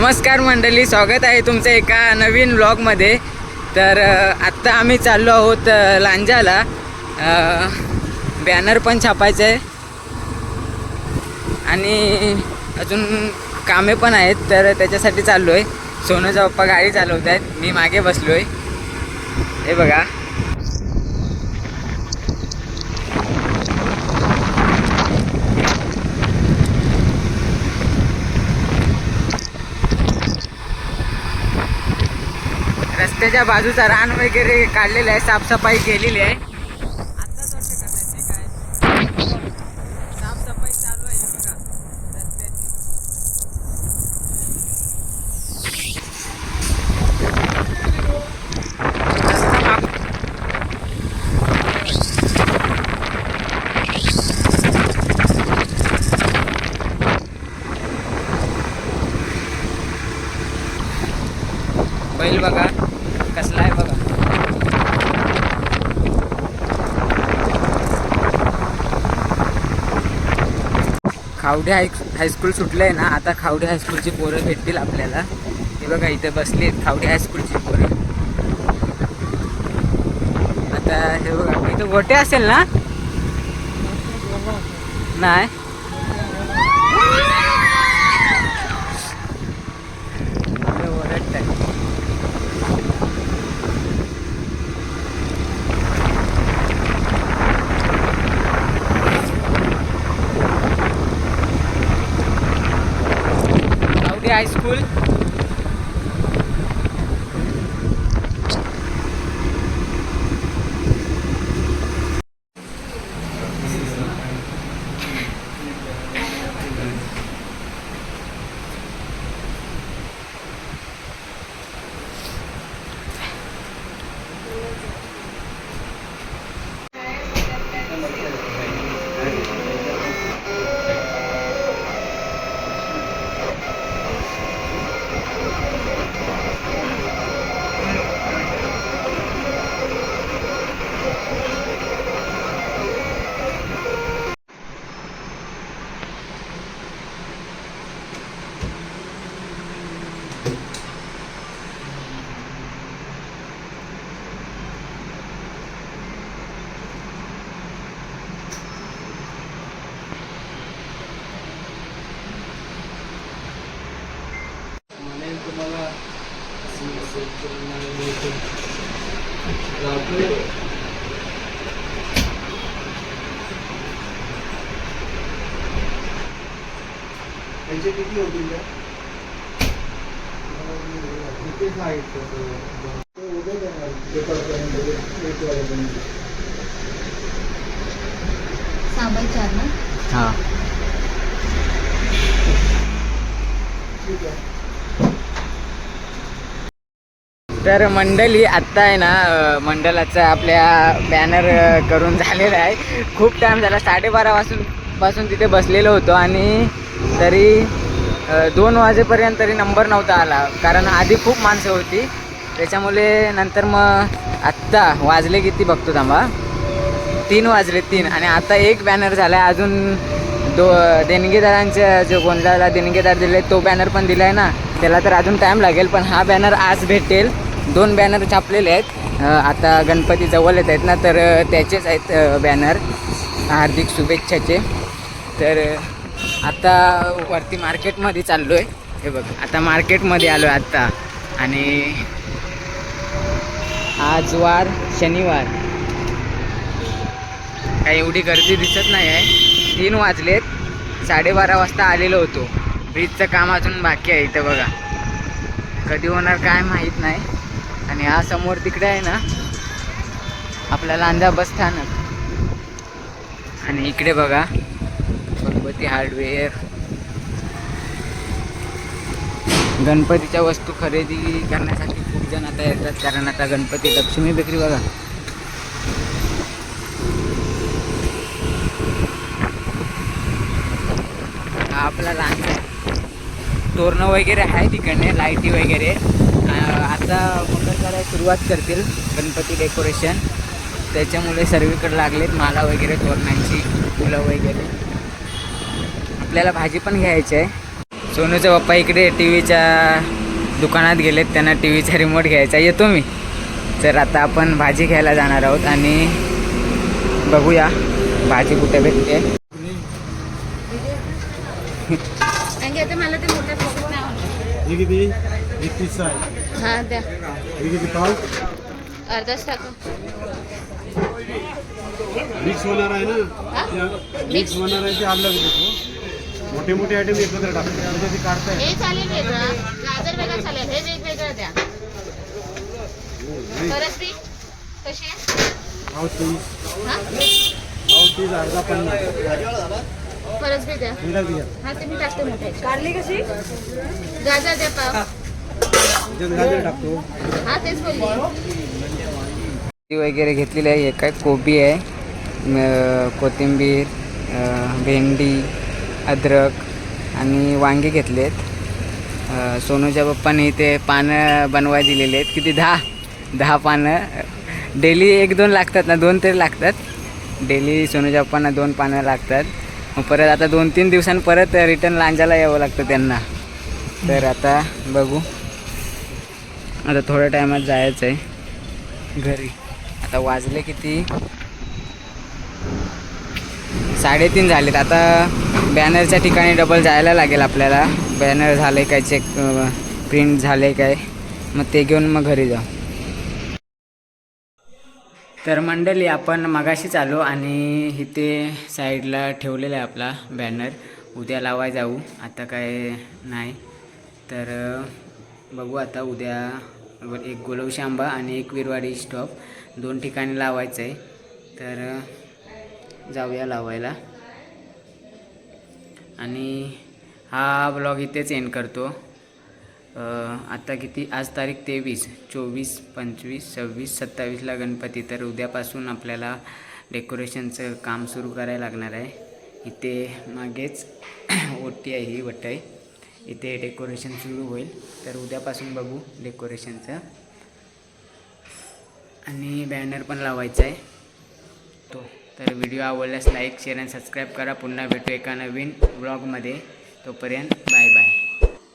नमस्कार मंडळी स्वागत आहे तुमचं एका नवीन ब्लॉगमध्ये तर आत्ता आम्ही चाललो आहोत लांजाला. बॅनर पण छापायचं आहे. आणि अजून कामे पण आहेत तर त्याच्यासाठी चाललो आहे सोनूचा पप्पा गाडी चालवत आहेत मी मागे बसलो आहे हे बघा. रस्त्याच्या बाजूचा रान वगैरे काढलेलं आहे साफसफाई केलेली आहे. आत्ताच वाटतं करायचे काय साफसफाई चालू आहे बघा बैल बघा. कसला आहे बघा. खावडे हाय हायस्कूल सुटलं आहे ना आता खावडे हायस्कूलची पोरं भेटतील आपल्याला. हे बघा इथे बसली आहेत खावडे हायस्कूलची पोरं. आता हे बघा इथं गोटे असेल ना? नाही? High School. असेल असेल तर मला मिळतं. राहतोय. पैसे किती होतील त्या? किती सांगितलं होतं? ते उद्या देणार, पेपरपर्यंत, एक वाजेपर्यंत. साबाई चार ना हा ठीक आहे. तर मंडळी आत्ता आहे ना अ, मंडळाचा आपल्या बॅनर करून झालेला आहे. खूप टाईम झाला साडेबारा वाजून पासून तिथे बसलेलो होतो आणि तरी दोन वाजेपर्यंत तरी नंबर नव्हता आला. कारण आधी खूप माणसं होती. त्याच्यामुळे नंतर मग आत्ता वाजले किती बघतो थांबा. तीन वाजले तीन. आणि आता एक बॅनर झाला आहे अजून दो देणगीदारांच्या जो गोंधळाला देणगीदार दिले तो बॅनर पण दिला आहे ना. त्याला तर अजून टाईम लागेल पण हा बॅनर आज भेटेल. दोन बॅनर छापलेले आहेत. आता गणपती जवळ येत आहेत ना तर त्याचेच आहेत बॅनर हार्दिक शुभेच्छाचे. तर आता वरती मार्केटमध्ये चाललो आहे हे बघ आता मार्केटमध्ये आलो आहे आत्ता आणि आज वार शनिवार. काही एवढी गर्दी दिसत नाही आहे तीन वाजलेत. साडेबारा वाजता आलेलो होतो. ब्रिजचं काम अजून बाकी आहे इथं बघा. कधी होणार काय माहीत नाही. आणि हा समोर तिकडे आहे ना आपला लांजा बस स्थानक. आणि इकडे बघा भगवती हार्डवेअर. गणपतीच्या वस्तू खरेदी करण्यासाठी खूप जण आता येतात कारण आता गणपती लक्ष्मी बेकरी बघा. आपला लहान तोरणं वगैरे आहे तिकडने लाईटी वगैरे. आता करायला सुरुवात करतील गणपती डेकोरेशन. त्याच्यामुळे सर्वीकडे लागलेत माला वगैरे तोरणांची फुलं वगैरे. आपल्याला भाजी पण घ्यायची आहे. सोनूचे पप्पा इकडे टी व्हीच्या दुकानात गेलेत त्यांना टी व्हीचा रिमोट घ्यायचा येतो मी. तर आता आपण भाजी घ्यायला जाणार आहोत आणि बघूया भाजी कुठे भेटते. मला हे द्या. हे अर्धाच टाका मिक्स होणार आहे हा? ना मिक्स होणार आहे ते अलग देतो. मोठे मोठे आयटम एकत्र टाकतो. म्हणजे ते काढताय. हे चालेल वेगळं. गाजर वेगळं चालेल. हे वेगवेगळं द्या. परत बी कशी आहे? पाव तीस हा? पाव तीस अर्धा पन्नास परत बी द्या. हा ते मी टाकते मोठे काढली कशी? गाजर द्या पाव. त्याच्यात टाकतो. हा वगैरे घेतलेली आहे हे काय कोबी आहे कोथिंबीर भेंडी अद्रक आणि वांगे घेतलेत. सोनूच्या पप्पाने इथे पानं बनवाय दिलेले आहेत. किती दहा दहा पानं. डेली एक दोन लागतात ना दोन तरी लागतात. डेली सोनूच्या पप्पांना दोन पानं लागतात. मग परत आता दोन तीन दिवसांनी परत रिटर्न लांजाला यावं लागतं त्यांना. तर आता बघू. आता थोड्या टायमात जायचं आहे. घरी. आता वाजले किती? साडेतीन झालेत. आता बॅनरच्या ठिकाणी डबल जायला लागेल आपल्याला. बॅनर झाले काय चेक प्रिंट झाले काय? मग ते घेऊन मग घरी जाऊ. तर मंडळी आपण मगाशीच आलो आणि इथे साईडला ठेवलेला आहे आपला बॅनर उद्या लावाय जाऊ. आता काय नाही. तर बघू आता उद्या एक गोलवशी आंबा आणि एक विरवाडी स्टॉप. दोन ठिकाणी लावायचं आहे तर जाऊया लावायला. आणि हा ब्लॉग इथेच एंड करतो. आत्ता आता किती? आज तारीख तेवीस. चोवीस पंचवीस सव्वीस सत्तावीसला गणपती. तर उद्यापासून आपल्याला डेकोरेशनचं काम सुरू करायला लागणार आहे. इथे मागेच ओटी आहे ही वटाई इथे डेकोरेशन सुरू होईल. तर उद्यापासून बघू डेकोरेशनचं. आणि बॅनर पण लावायचा आहे. तो. तर व्हिडिओ आवडल्यास लाईक शेअर आणि सबस्क्राईब करा. पुन्हा भेटू एका नवीन ब्लॉगमध्ये तोपर्यंत बाय बाय